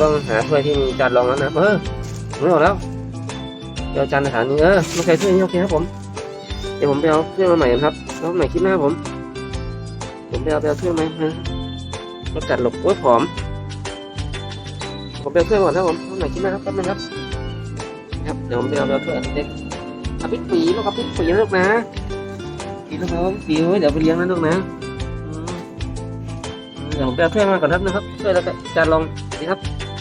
ต้องหาถ้วยที่มีจานรองแล้วนะเออไม่ออกแล้วเดี๋ยวจานอาหารนี้เออไม่ใช่ถ้วยนี้โอเคครับผมเดี๋ยวผมไปเอาถ้วยมาใหม่นครับแล้วใหม่คลิปหน้าผม ผมไปเอาไปเอาถ้วยมานะรสจัดหลบโอ้ยผมผมไปเอาถ้วยก่อนนะผมใหม่คลิปหน้าครับแป๊บนึงครับครับเดี๋ยวผมไปเอาไปเอาถ้วยอันเด็กอาพิษปีลูกอาพิษปีนะลูกนะปีลูกนะปีเดี๋ยวไปเลี้ยงนะลูกนะ เดี๋ยวผมไปเอาถ้วยมาก่อนครับนะครับช่วยแล้วก็จานลองสวัสดีครับ